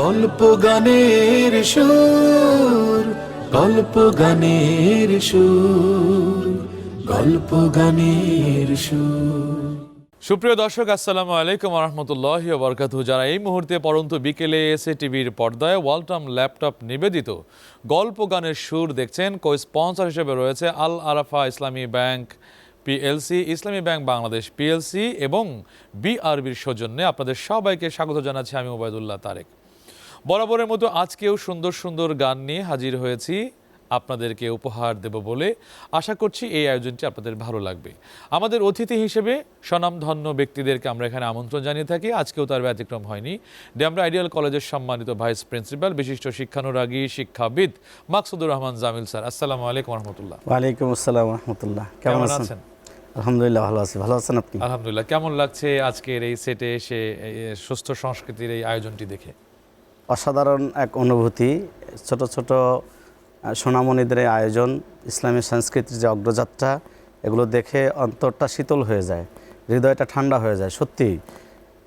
গল্প গানের সুর, গল্প গানের সুর, গল্প গানের সুর। সুপ্রিয় দর্শক, আসসালামু আলাইকুম রহমতুল্লাহ বরকাত যারা এই মুহূর্তে পরন্ত বিকেলে এসে টিভির পর্দায় ওয়ালটম ল্যাপটপ নিবেদিত গল্প গানের সুর দেখছেন কো স্পন্সর হিসেবে রয়েছে Al Arafah Islami bank PLC, Islami bank Bangladesh PLC এবং বিআরবির সৌজন্যে আপনাদের সবাইকে স্বাগত জানাচ্ছি আমি ওবায়দুল্লাহ তারেক। বরাবরের মতো আজকেও সুন্দর সুন্দর গান নিয়ে হাজির হয়েছি। আপনাদেরকে উপহার দেব বলে আশা করছি এই আয়োজনটি আপনাদের ভালো লাগবে। আমাদের অতিথি হিসেবে স্বনামধন্য ব্যক্তিদেরকে আমরা এখানে আমন্ত্রণ জানিয়ে থাকি। আজকেও তার ব্যতিক্রম হয়নি। ডেমরা আইডিয়াল কলেজের সম্মানিত ভাইস প্রিন্সিপাল বিশিষ্ট শিক্ষানুরাগী শিক্ষাবিদ মাকসুদুর রহমান জামিল স্যার। আসসালামু আলাইকুম রহমতুল্লাহ ওয়ালাইকুম আসসালাম রহমতুল্লাহ কেমন আছেন? আলহামদুলিল্লাহ ভালো আছি। ভালো আছেন আপনি? আলহামদুলিল্লাহ। কেমন লাগছে আজকের এই সেটে এসে সুস্থ সংস্কৃতির এই আয়োজনটি দেখে? অসাধারণ এক অনুভূতি, ছোট ছোট সোনামণিদের আয়োজন, ইসলামী সংস্কৃতির যে অগ্রযাত্রা, এগুলো দেখে অন্তরটা শীতল হয়ে যায়, হৃদয়টা ঠান্ডা হয়ে যায়। সত্যি,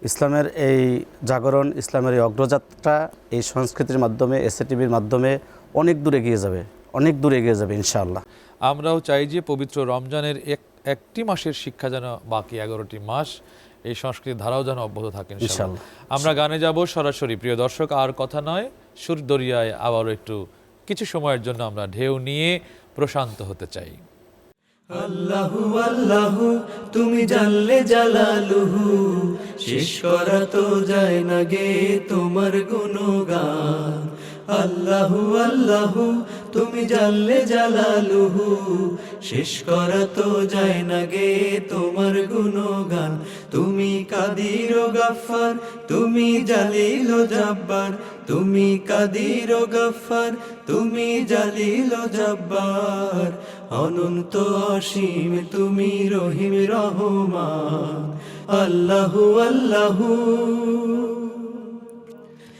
ইসলামের এই জাগরণ, ইসলামের এই অগ্রযাত্রা, এই সংস্কৃতির মাধ্যমে, এসএটিভির মাধ্যমে অনেক দূর এগিয়ে যাবে, অনেক দূর এগিয়ে যাবে, ইনশাআল্লাহ। আমরাও চাই যে পবিত্র রমজানের এক, একটি মাসের শিক্ষা যেন বাকি এগারোটি মাস এই সংস্কৃতির ধারাও যেন অব্যাহত থাকে ইনশাআল্লাহ। আমরা গানে যাব সরাসরি। প্রিয় দর্শক আর কথা নয় সুর দরিয়ায় আবারও একটু কিছু সময়ের জন্য আমরা ঢেউ নিয়ে প্রশান্ত হতে চাই। আল্লাহু আল্লাহু তুমি জানলে জালালুহু শেষ করা তো যায় না গে তোমার গুণগান। আল্লাহু আল্লাহু, তুমি জানলে জালালুহু। শেষ করা তো যায় না গে তোমার গুণগান। তুমি কাদির গাফার তুমি জালিল জাব্বার। তুমি কাদির গাফার তুমি জালিল জাব্বার। অনন্ত অসীম তুমি রহিম রহমান। আল্লাহু আল্লাহু।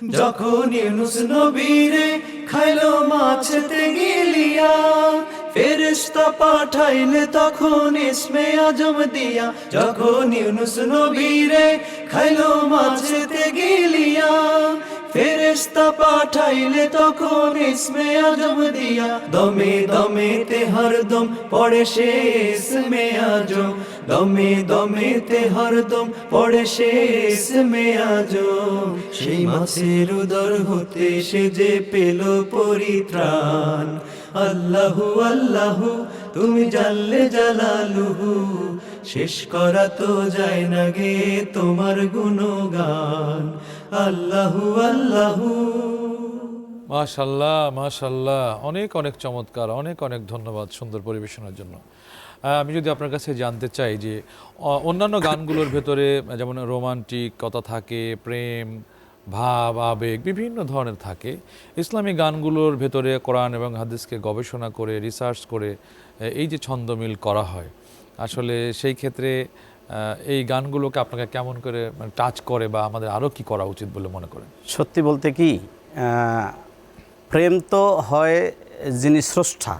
যখন ইউনুস নবীরে খাইলো মাছতে গিলিয়া ফেরেশতা পাঠাইলে তখন ইসমে আজম দিয়া। যখন ইউনুস নবীরে খাইলো মাছতে গিলিয়া ফেরেশতা পাঠাইলে তখন ইসমে আজম দিয়া। দমে দমে তে হরদম পড়ে সে ইসমে আজম। দমে দমে তে হরদম পড়ে সে ইসমে আজম। সেই মাছের উদর হতে সে যে পেল পরিত্রাণ। আল্লাহু আল্লাহু তুমি জানলে জালালুহু, শেষ করা তো যায় না গে তোমার গুণগান। আল্লাহু আল্লাহু। মাশাল্লাহ মাশাল্লাহ। অনেক অনেক চমৎকার, অনেক অনেক ধন্যবাদ সুন্দর পরিবেশনার জন্য। আমি যদি আপনার কাছে জানতে চাই যে অন্যান্য গানগুলোর ভেতরে, যেমন রোমান্টিক কথা থাকে, প্রেম ভাব, আবেগ বিভিন্ন ধরনের থাকে। ইসলামী গানগুলোর ভেতরে কোরআন এবং হাদিসকে গবেষণা করে রিসার্চ করে এই যে ছন্দমিল করা হয়, আসলে সেই ক্ষেত্রে এই গানগুলোকে আপনাকে কেমন করে টাচ করে বা আমাদের আরও কি করা উচিত বলে মনে করেন? সত্যি বলতে কি প্রেম তো হয় যিনি স্রষ্টা,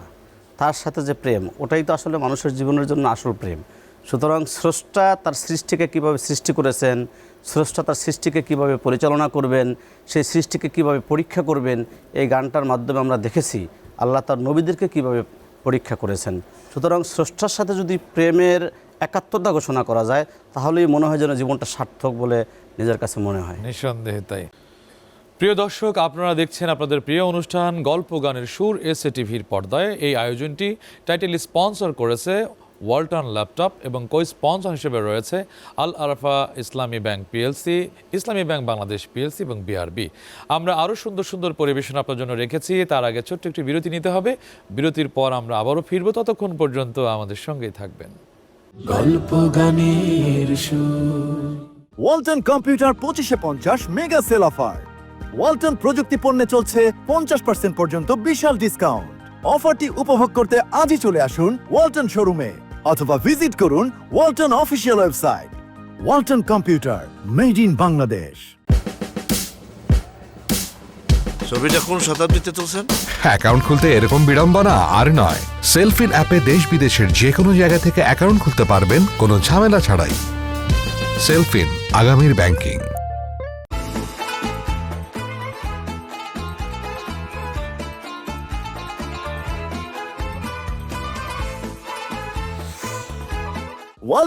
তার সাথে যে প্রেম, ওটাই তো আসলে মানুষের জীবনের জন্য আসল প্রেম। সুতরাং স্রষ্টা তার সৃষ্টিকে কীভাবে সৃষ্টি করেছেন স্রষ্টা তার সৃষ্টিকে কীভাবে পরিচালনা করবেন, সেই সৃষ্টিকে কীভাবে পরীক্ষা করবেন, এই গানটার মাধ্যমে আমরা দেখেছি আল্লাহ তার নবীদেরকে কীভাবে পরীক্ষা করেছেন। সুতরাং স্রষ্টার সাথে যদি প্রেমের একাত্মতা ঘোষণা করা যায়, তাহলেই মনে হয় যেন জীবনটা সার্থক বলে নিজের কাছে মনে হয়। নিঃসন্দেহে তাই। প্রিয় দর্শক, আপনারা দেখছেন আপনাদের প্রিয় অনুষ্ঠান গল্প গানের সুর এসএ টিভির পর্দায়। এই আয়োজনটি টাইটেল স্পন্সর করেছে ওয়ালটন ল্যাপটপ এবং কো স্পন্সর হিসেবে রয়েছে Al Arafah Islami bank PLC Islami bank Bangladesh PLC এবং বিআরবি। আমরা আরও সুন্দর সুন্দর পরিবেশন আপনার জন্য রেখেছি। তার আগে ছোট্ট একটি বিরতি নিতে হবে। বিরতির পর আমরা আবারও ফিরবো। ততক্ষণ পর্যন্ত আমাদের সঙ্গেই থাকবেন। গল্প গানের ওয়ালটন কম্পিউটার পঁচিশে পঞ্চাশ মেগা সেল অফার। ওয়ালটন প্রযুক্তি পণ্যে চলছে পঞ্চাশ পার্সেন্ট পর্যন্ত বিশাল ডিসকাউন্ট অফারটি উপভোগ করতে আজই চলে আসুন ওয়ালটন শোরুমে। অথবা ভিজিট করুন Walton official website Walton computer made in Bangladesh. ছবিটা কোন শতাব্দীতে তুলছেন? অ্যাকাউন্ট খুলতে এরকম বিড়ম্বনা আর নয়। সেলফিন অ্যাপে দেশ বিদেশের যে কোনো জায়গা থেকে অ্যাকাউন্ট খুলতে পারবেন কোনো ঝামেলা ছাড়াই। সেলফিন আগামীর ব্যাংকিং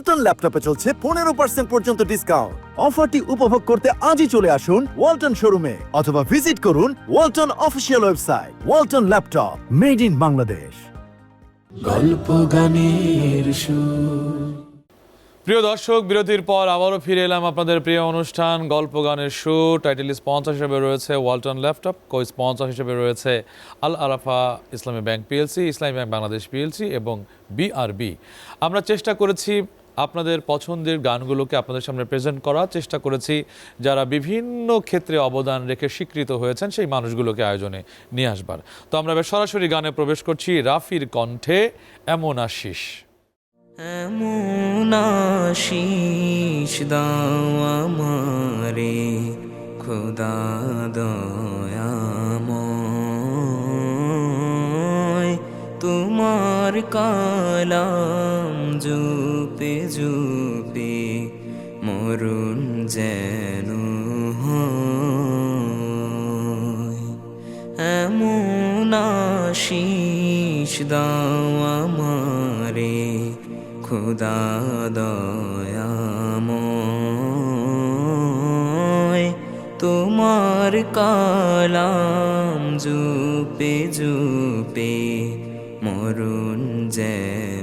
ওয়ালটন ল্যাপটপে চলছে পনেরো পার্সেন্ট পর্যন্ত ডিসকাউন্ট অফারটি উপভোগ করতে আজই চলে আসুন ওয়ালটন শোরুমে অথবা ভিজিট করুন Walton official website Walton laptop made in Bangladesh. গল্প গানের প্রিয় দর্শক বিরতির পর আবারও ফিরে এলাম আপনাদের প্রিয় অনুষ্ঠান গল্প গানের শো টাইটেল স্পন্সর হিসেবে রয়েছে ওয়ালটন ল্যাপটপ কো স্পন্সর হিসেবে রয়েছে Al Arafah Islami bank PLC Islami bank Bangladesh PLC এবং বিআরবি। আমরা চেষ্টা করেছি আপনাদের পছন্দের গানগুলোকে আপনাদের সামনে প্রেজেন্ট করার চেষ্টা করেছি। যারা বিভিন্ন ক্ষেত্রে অবদান রেখে স্বীকৃত হয়েছেন, সেই মানুষগুলোকে আয়োজনে নিয়ে আসবার। তো আমরা সরাসরি গানে প্রবেশ করছি রাফির কণ্ঠে, এমন আশিস। আশিস, দাও আমারে, খোদা দয়াময় তোমার কালাম জুপে জুপে মরুন যেন এমন আশিস দাও আমারে, খুদা দয়াময়। তোমার কালাম জুপে জুপে মরুন যেন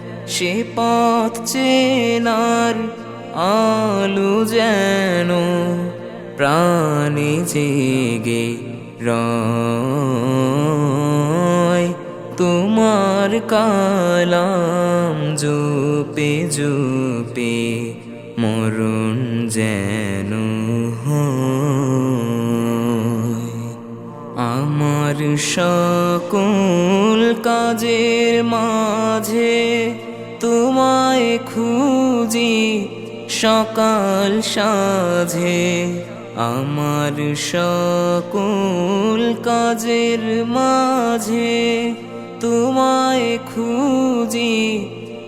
সে পথ চেনার আলু যেন প্রাণে জেগে রয়। তোমার কালাম জোপে জোপে মরণ যেন আমার সকল কাজের মাঝে তোমায় খুঁজি সকাল সাঝে। আমার সকল কাজের মাঝে তোমায় খুঁজি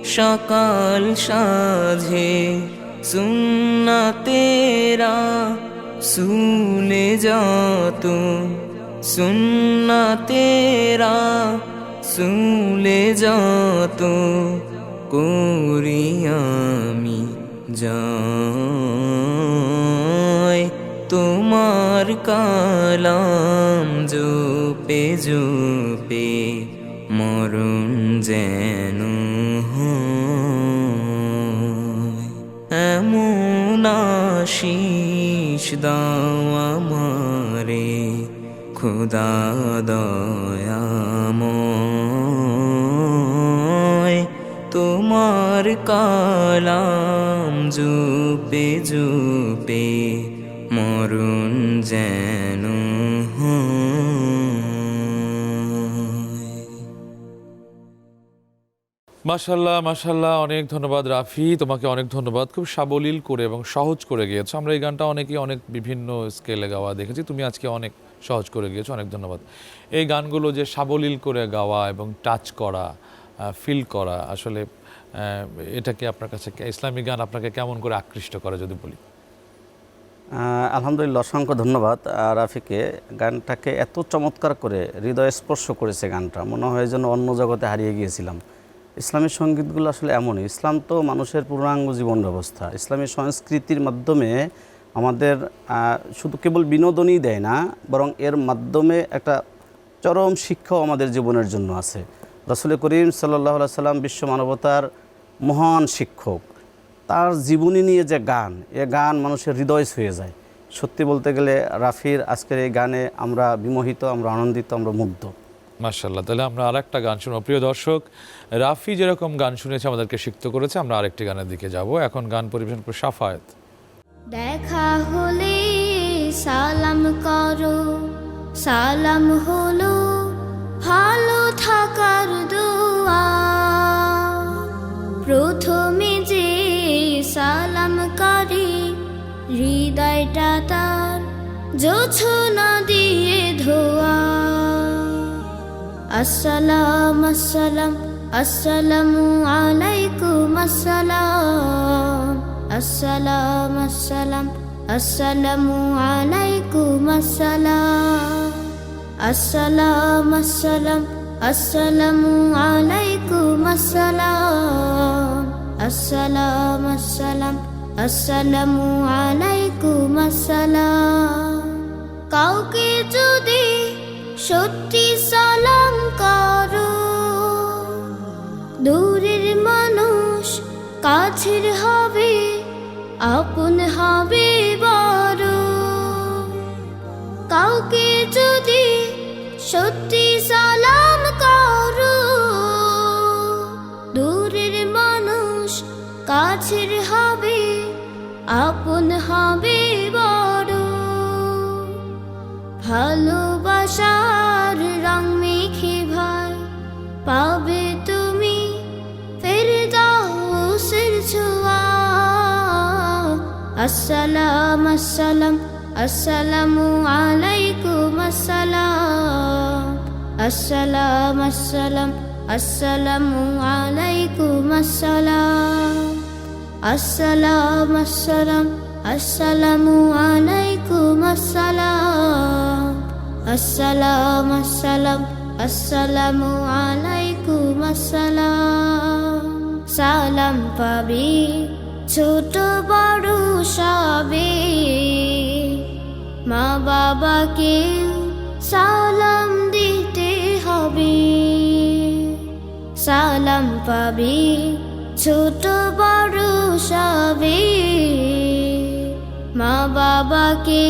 সকাল সাঝে। সুন্না তেরা সুলে যত সুন্না তেরা সুলে যত। করি আমি যাই তোমার কালাম জোপে জোপে মরণ যেন। এমন আশিস দাও আমারে, খুদা দয়াময় তোমার কালাম জুপে জুপে মরণ যেন। মাশাল্লাহ মাশাল্লাহ, অনেক ধন্যবাদ রাফি, তোমাকে অনেক ধন্যবাদ। খুব সাবলীল করে এবং সহজ করে গিয়েছো। আমরা এই গানটা অনেকেই অনেক বিভিন্ন স্কেলে গাওয়া দেখেছি। তুমি আজকে অনেক সহজ করে গিয়েছো, অনেক ধন্যবাদ। এই গানগুলো যে সাবলীল করে গাওয়া এবং টাচ করা ফিল করা, আসলে এটাকে আপনার কাছে ইসলামী গান আপনাকে কেমন করে আকৃষ্ট করে যদি বলি? আলহামদুলিল্লাহ অসংখ্য ধন্যবাদ রাফিকে। গানটাকে এত চমৎকার করে হৃদয় স্পর্শ করেছে গানটা, মনে হয় যেন অন্য জগতে হারিয়ে গিয়েছিলাম। ইসলামী সঙ্গীতগুলো আসলে এমনই, ইসলাম তো মানুষের পূর্ণাঙ্গ জীবন ব্যবস্থা। ইসলামী সংস্কৃতির মাধ্যমে আমাদের শুধু কেবল বিনোদনই দেয় না, বরং এর মাধ্যমে একটা চরম শিক্ষাও আমাদের জীবনের জন্য আছে। রসুল করিম সাল্লাহ সাল্লাম বিশ্ব মানবতার মহান শিক্ষক। তার জীবনী নিয়ে যে গান এ গান মানুষের হৃদয় ছুঁয়ে যায়। সত্যি বলতে গেলে রাফির আজকের এই গানে আমরা বিমোহিত আমরা আনন্দিত আমরা মুগ্ধ। মার্শাল্লাহ তাহলে আমরা আর একটা গান শুনব। প্রিয় দর্শক রাফি যেরকম গান শুনেছে আমাদেরকে সিক্ত করেছে আমরা আরেকটি গানের দিকে যাব। এখন গান পরিবেশন করে সাফায়েত। দেখা হলে সালাম করো সালাম হলো ভালো থাকার দোয়া। প্রথমে যে সালাম করে, হৃদয়টা তার জোছনা দিয়ে ধোয়া। আসসালাম আসসালাম, আসসালামু আলাইকুম, আসসালাম। আসসালাম আসসালাম, আসসালামু আলাইকুম, আসসালাম। আসসালাম আসসালাম, আসসালামু আলাইকুম আসসালাম আসসালাম আসসালাম আসসালামু আলাইকুম আসসালাম কাউকে যদি সত্যি সালাম করো, দূরের মানুষ কাছের হবে, আপন হবে বড়। কাউকে যদি সত্যি সালাম আপন হবে বড়। ভালোবাসার রং মেখে ভাই, পাবে তুমি, ফের দাউসের ছোঁয়া। আসসালাম আসসালাম, আসসালামু আলাইকুম, আসসালাম। আসসালাম আসসালাম, আসসালামু আলাইকুম, আসসালাম। আসসালাম আসসালাম, আসসালামু আলাইকুম আসসালাম আসসালাম আসসালাম, আসসালামু আলাইকুম আসসালাম। সালাম পাবে, ছোট বড় সবে। মা বাবাকে সালাম দিতে হবে। সালাম পাবে, ছোট সবে মা বাবাকে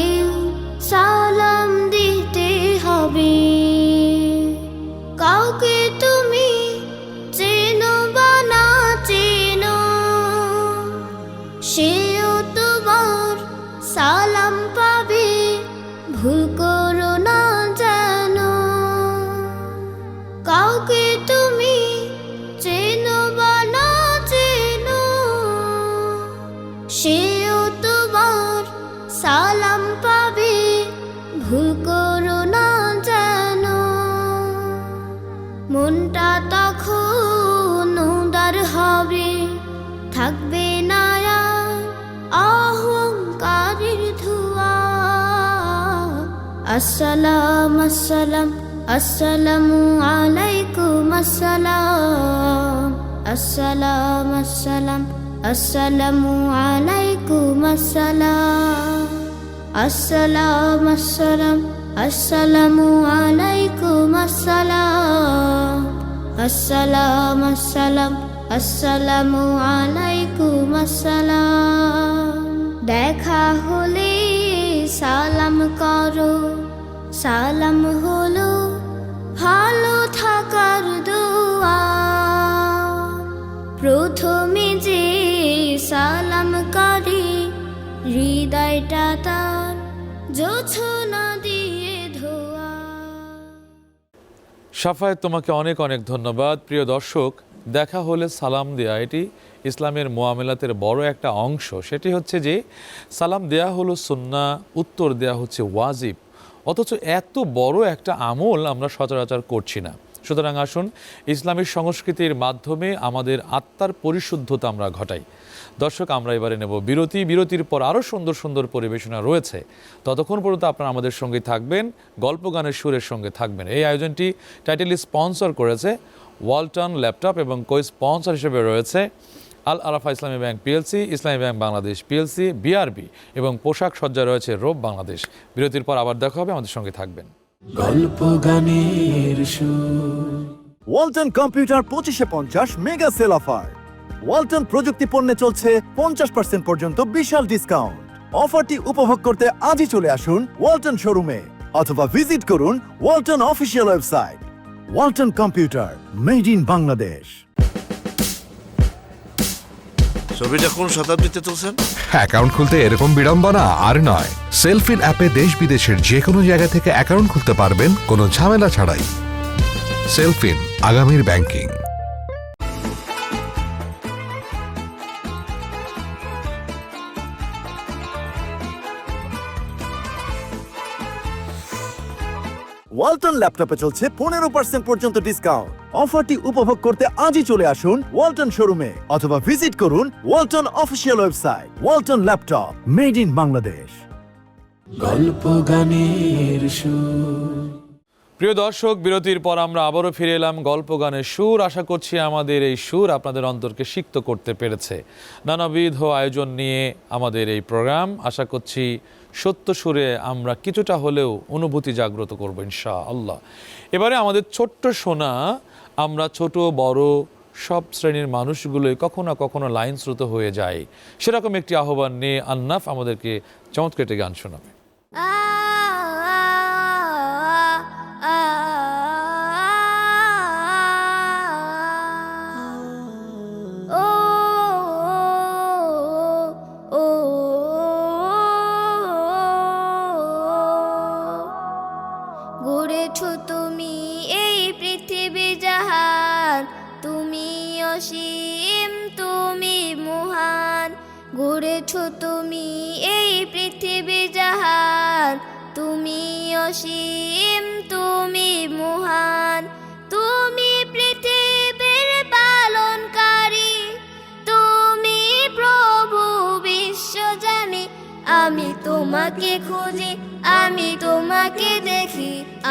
সালাম দিতে হবে। আসসালাম আসসালাম, আসসালামু আলাইকুম আসসালাম আসসালাম আসসালাম, আসসালামু আলাইকুম আসসালাম আসসালাম আসসালাম, আসসালামু আলাইকুম আসসালাম আসসালাম আসসালাম, আসসালামু আলাইকুম আসসালাম। দেখা হলে সালাম করো। সালাম হলো ভালো থাকার দোয়া। প্রথমে যে সালাম করে হৃদয়টা তার জোছনা দিয়ে ধোয়া। সাফায়েত তোমাকে অনেক অনেক ধন্যবাদ। প্রিয় দর্শক, দেখা হলে সালাম দেয়া এটি ইসলামের মোয়ামেলাতের বড় একটা অংশ। সেটি হচ্ছে যে, সালাম দেয়া হলো সুন্না উত্তর দেয়া হচ্ছে ওয়াজিব। অথচ এত বড় একটা আমল আমরা সচরাচর করছি না। সুতরাং আসুন, ইসলামী সংস্কৃতির মাধ্যমে আমাদের আত্মার পরিশুদ্ধতা আমরা ঘটাই। দর্শক, আমরা এবারে নেব বিরতি। বিরতির পর আরও সুন্দর সুন্দর পরিবেশনা রয়েছে। ততক্ষণ পর্যন্ত আপনারা আমাদের সঙ্গে থাকবেন, গল্প গানের সুরের সঙ্গে থাকবেন। এই আয়োজনটি টাইটেলি স্পন্সর করেছে ওয়ালটন ল্যাপটপ এবং কো স্পন্সর হিসেবে রয়েছে Al Arafah Islami bank PLC Islami bank Bangladesh PLC BRB এবং পোশাক সজ্জা রয়েছে রোব বাংলাদেশ। বিরতির পর আবার দেখা হবে আমাদের সঙ্গে থাকবেন। গল্প গানের ওয়ালটন কম্পিউটার পঁচিশে পঞ্চাশ মেগা সেল অফার। ওয়ালটন প্রযুক্তি পণ্যে চলছে পঞ্চাশ পার্সেন্ট পর্যন্ত বিশাল ডিসকাউন্ট। অফারটি উপভোগ করতে আজই চলে আসুন ওয়ালটন শোরুমে অথবা ভিজিট করুন Walton official website. Walton computer made in Bangladesh. ছবিটা কোন শতাব্দীতে তুলছেন? অ্যাকাউন্ট খুলতে এরকম বিড়ম্বনা আর নয়। সেলফিন অ্যাপে দেশ বিদেশের যে কোনো জায়গা থেকে অ্যাকাউন্ট খুলতে পারবেন, কোনো ঝামেলা ছাড়াই। সেলফিন, আগামীর ব্যাংকিং ওয়ালটন ল্যাপটপে চলছে পনেরো পার্সেন্ট পর্যন্ত ডিসকাউন্ট অফারটি উপভোগ করতে আজই চলে আসুন ওয়ালটন শোরুমে অথবা ভিজিট করুন Walton official website Walton laptop made in Bangladesh গল্প গানের সুর। প্রিয় দর্শক বিরতির পর আমরা আবারও ফিরে এলাম গল্প গানের সুর। আশা করছি আমাদের এই সুর আপনাদের অন্তরকে সিক্ত করতে পেরেছে। নানাবিধ আয়োজন নিয়ে আমাদের এই প্রোগ্রাম। আশা করছি সত্য সুরে আমরা কিছুটা হলেও অনুভূতি জাগ্রত করব ইনশা আল্লাহ এবারে আমাদের ছোট্ট সোনা, আমরা ছোট, বড়, সব শ্রেণির মানুষগুলোই কখনো কখনো লাইন শ্রুত হয়ে যায়। সেরকম একটি আহ্বান নিয়ে আন্নাফ আমাদেরকে চমৎকেটে গান শোনাবে।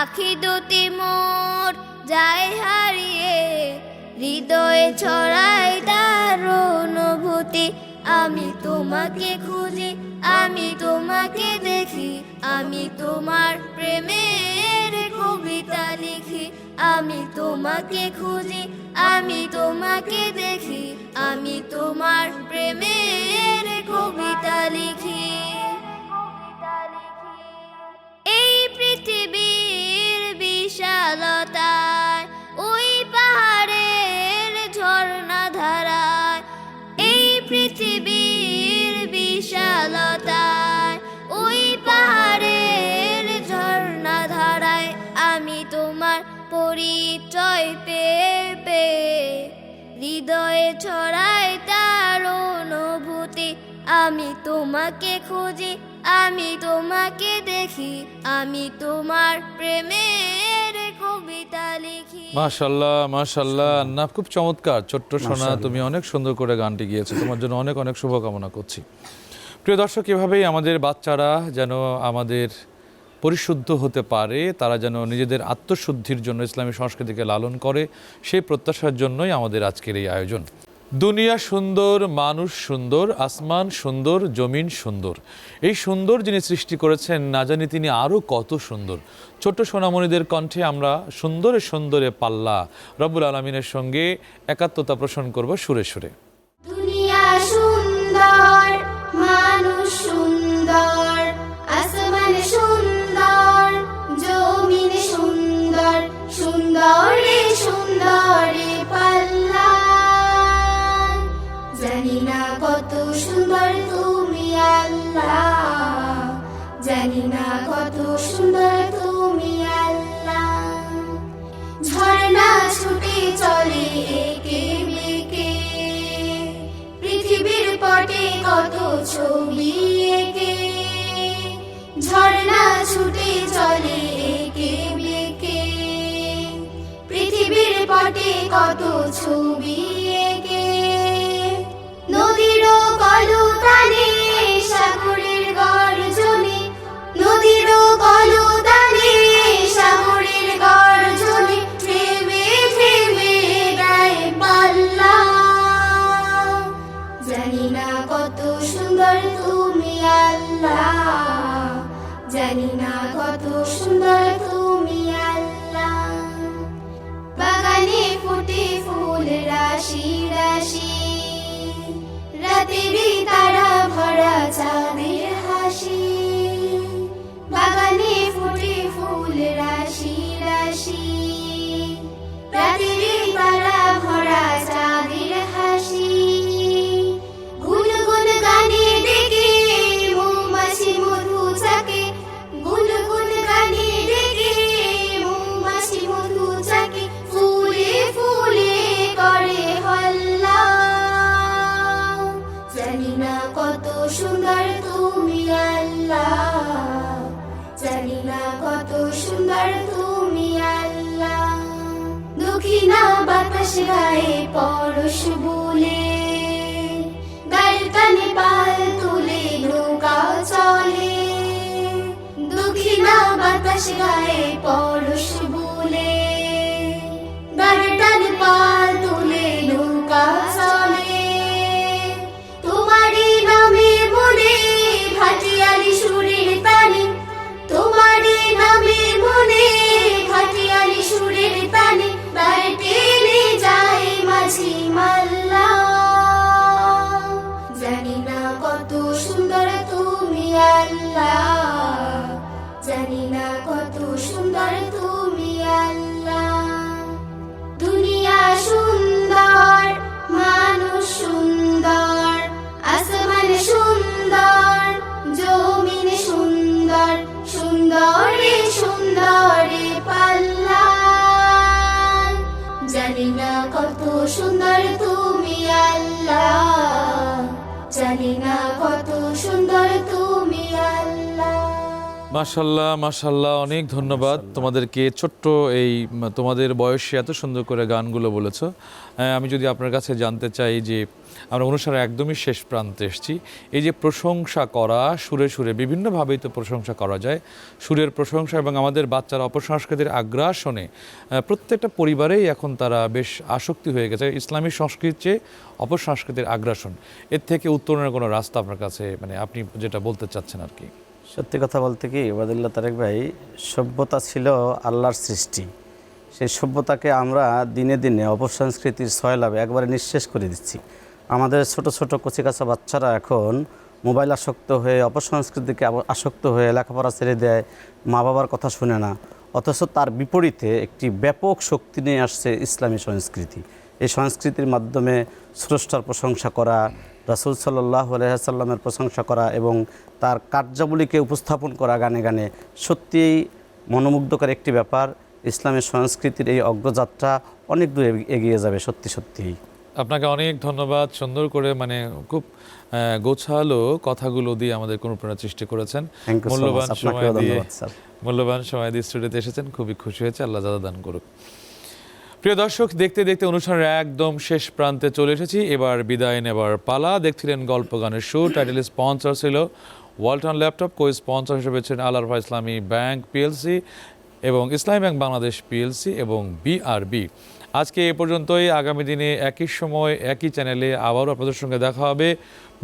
আখি দুটি মোর যায় হারিয়ে, হৃদয়ে ছড়ায় তার অনুভূতি। আমি তোমাকে খুঁজি, আমি তোমাকে দেখি, আমি তোমার প্রেমের কবিতা লিখি। আমি তোমাকে খুঁজি, আমি তোমাকে দেখি, আমি তোমার প্রেমের কবিতা লিখি। এই পৃথিবীর বিশালতায়, ওই পাহাড়ের ঝর্ণা ধারায় এই পৃথিবীর বিশালতায়, ওই পাহাড়ের ঝর্ণা ধারায় আমি তোমার পরিচয় পেয়ে হৃদয়ে ছড়ায় তার অনুভূতি, আমি তোমাকে খুঁজি আমি তোমাকে দেখি আমি তোমার প্রেমের কবিতা লিখি। মাশাল্লাহ মাশাল্লাহ। না খুব চমৎকার। ছোট্ট সোনা তুমি অনেক সুন্দর করে গানটি গিয়েছো। তোমার জন্য অনেক অনেক শুভকামনা করছি। প্রিয় দর্শক এভাবেই আমাদের বাচ্চারা যেন আমাদের পরিশুদ্ধ হতে পারে তারা যেন নিজেদের আত্মশুদ্ধির জন্য ইসলামী সংস্কৃতিকে লালন করে সেই প্রত্যাশার জন্যই আমাদের আজকের এই আয়োজন। দুনিয়া সুন্দর, মানুষ সুন্দর, আসমান সুন্দর, জমিন সুন্দর। এই সুন্দর যিনি সৃষ্টি করেছেন, না জানি তিনি আরও কত সুন্দর। ছোট্ট সোনামণিদের কণ্ঠে আমরা সুন্দরে সুন্দরে পাল্লা। রব্বুল আলমিনের সঙ্গে একাত্মতা পোষণ করব সুরে সুরে। সুন্দর তুমি আল্লাহ। ঝর্ণা ছুটে চলে একে বেঁকে পৃথিবীর পটে কত ছবি একে। ঝর্ণা ছুটে চলে একে বেঁকে পৃথিবীর পটে কত ছবি মাশাল্লাহ মাশাল্লাহ অনেক ধন্যবাদ। তোমাদেরকে ছোট্ট এই তোমাদের বয়সে এত সুন্দর করে গানগুলো বলেছ। আহ, আমি যদি আপনার কাছে জানতে চাই যে আমরা অনুষ্ঠানের একদমই শেষ প্রান্তে এসেছি। এই যে প্রশংসা করা সুরে সুরে বিভিন্নভাবেই তো প্রশংসা করা যায়। সুরের প্রশংসা এবং আমাদের বাচ্চারা অপসংস্কৃতির আগ্রাসনে প্রত্যেকটা পরিবারেই এখন তারা বেশ আসক্তি হয়ে গেছে। ইসলামী সংস্কৃতির চেয়ে অপসংস্কৃতির আগ্রাসন। এর থেকে উত্তরণের কোনো রাস্তা আপনার কাছে মানে আপনি যেটা বলতে চাচ্ছেন আর কি? সত্যি কথা বলতে কি ওবাদুল্লাহ তারেক ভাই, সভ্যতা ছিল আল্লাহর সৃষ্টি। সেই সভ্যতাকে আমরা দিনে দিনে অপসংস্কৃতির সয়লাভে একবারে নিঃশেষ করে দিচ্ছি। আমাদের ছোট ছোট কচিকাচা বাচ্চারা এখন মোবাইল আসক্ত হয়ে, অপসংস্কৃতিকে আসক্ত হয়ে লেখাপড়া ছেড়ে দেয় মা বাবার কথা শুনে না। অথচ তার বিপরীতে একটি ব্যাপক শক্তি নিয়ে আসছে ইসলামী সংস্কৃতি। এই সংস্কৃতির মাধ্যমে স্রষ্টার প্রশংসা করা রাসুল সাল্লাহ আলহামের প্রশংসা করা এবং তার কার্যাবলীকে উপস্থাপন করা গানে গানে সত্যিই মনোমুগ্ধকর একটি ব্যাপার। ইসলামের সংস্কৃতির এই অগ্রযাত্রা অনেক দূর এগিয়ে যাবে সত্যি সত্যিই। আপনাকে অনেক ধন্যবাদ সুন্দর করে মানে খুব গোছালো কথাগুলো দিয়ে আমাদের অনুপ্রেরণা সৃষ্টি করেছেন। মূল্যবান সময় দিয়ে মূল্যবান সময় দিয়ে স্টুডিওতে এসেছেন। খুবই খুশি হয়েছে। আল্লাহ দাদা দান করুক। প্রিয় দর্শক, দেখতে দেখতে অনুষ্ঠানের একদম শেষ প্রান্তে চলে এসেছি। এবার বিদায় নেবার পালা। দেখছিলেন গল্প গানের শো টাইটেল স্পন্সর ছিল ওয়ালটন ল্যাপটপ। কো স্পন্সর হিসেবে ছিলেন আলারফা ইসলামী ব্যাংক পিএলসি এবং ইসলামী ব্যাংক বাংলাদেশ পিএলসি এবং বিআরবি আজকে এ পর্যন্তই। আগামী দিনে একই সময় একই চ্যানেলে আবারও আপনাদের সঙ্গে দেখা হবে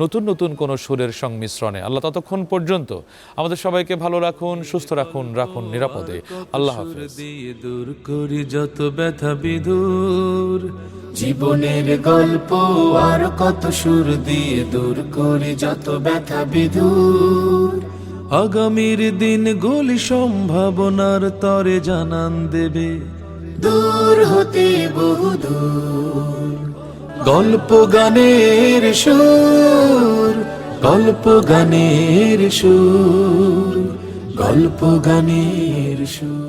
নতুন নতুন কোনো সুরের সংমিশ্রণে। আল্লাহ ততক্ষণ পর্যন্ত আমাদের সবাইকে ভালো রাখুন সুস্থ রাখুন রাখুন নিরাপদে। আল্লাহ দূর করি যত ব্যথা বিদূর জীবনের গল্প আর কত সুর দিয়ে দূর করি যত ব্যথা বিদূর আগামীর দিন গুলি সম্ভাবনার তরে জানান দেবে। দূর হতে বহু দূর। গল্প গানের সুর গল্প গানের সুর গল্প গানের সুর।